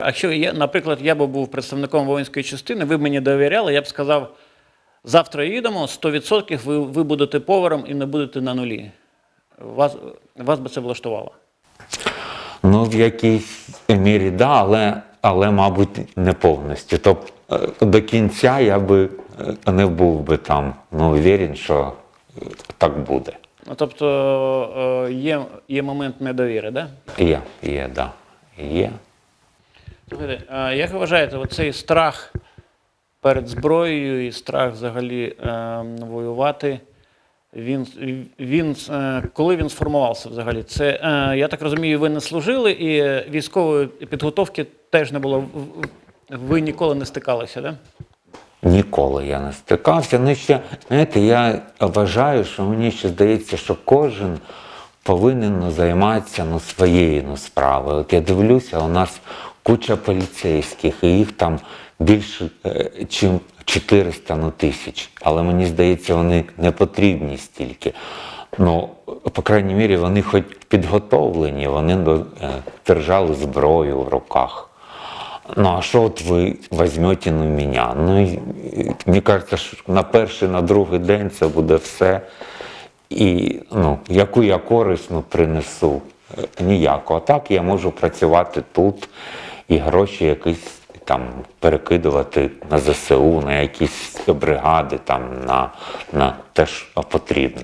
А якщо я, наприклад, я би був представником воїнської частини, ви б мені довіряли, я б сказав, завтра їдемо, 100% ви, ви будете поваром і не будете на нулі. Вас, вас би це влаштувало. Ну, в якійсь мірі, да, але, але мабуть, не повністю. Тобто до кінця я би е, не був би там, ну, уверен, що е, так буде. Ну, тобто є, є момент недовіри, да? Є, є, да. Є. Як вважаєте, оцей страх перед зброєю і страх взагалі е, воювати, він, він, е, коли він сформувався взагалі? Це, е, я так розумію, ви не служили і військової підготовки теж не було. Ви ніколи не стикалися, да? Ніколи я не стикався. Ну ще, знаєте, я вважаю, що мені ще здається, що кожен повинен ну, займатися ну, своєю ну, справою. От я дивлюся, у нас куча поліцейських, і їх там більше, ніж 400 ну, тисяч. Але мені здається, вони не потрібні стільки. Ну, по крайній мірі, вони хоч підготовлені, вони е, держали зброю в руках. Ну, а что вот вы возьмете на меня? Ну, мені кажется, що на перший, на другий день це буде все. І ну, яку я користь ну, принесу? Е, Ніяку. А так я можу працювати тут і гроші якісь там перекидувати на ЗСУ, на якісь бригади, там, на, на те, що потрібно.